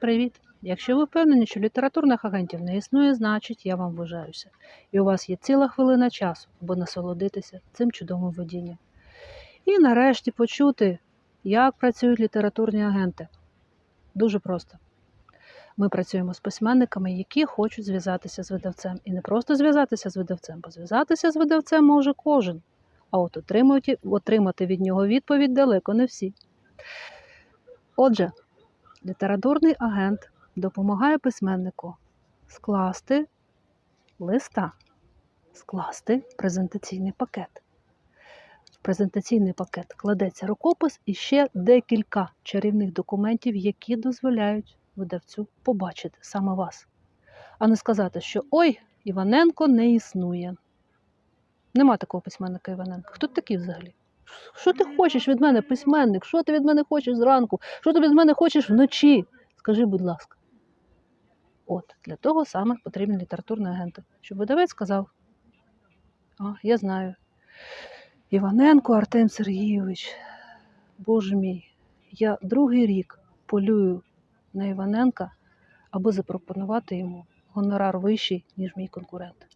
Привіт! Якщо ви впевнені, що літературних агентів не існує, значить я вам вважаюся. І у вас є ціла хвилина часу, аби насолодитися цим чудовим видінням. І нарешті почути, як працюють літературні агенти. Дуже просто. Ми працюємо з письменниками, які хочуть зв'язатися з видавцем. І не просто зв'язатися з видавцем, бо зв'язатися з видавцем може кожен. А от отримати від нього відповідь далеко не всі. Отже, літературний агент допомагає письменнику скласти листа, скласти презентаційний пакет. В презентаційний пакет кладеться рукопис і ще декілька чарівних документів, які дозволяють видавцю побачити саме вас, а не сказати, що ой, Іваненко не існує. Нема такого письменника Іваненка. Хто такий взагалі? Що ти хочеш від мене, письменник? Що ти від мене хочеш зранку? Що ти від мене хочеш вночі? Скажи, будь ласка. От, для того саме потрібні літературні агенти. Щоб видавець сказав: А, я знаю. Іваненко Артем Сергійович, Боже мій, я другий рік полюю на Іваненка, аби запропонувати йому гонорар вищий, ніж мій конкурент.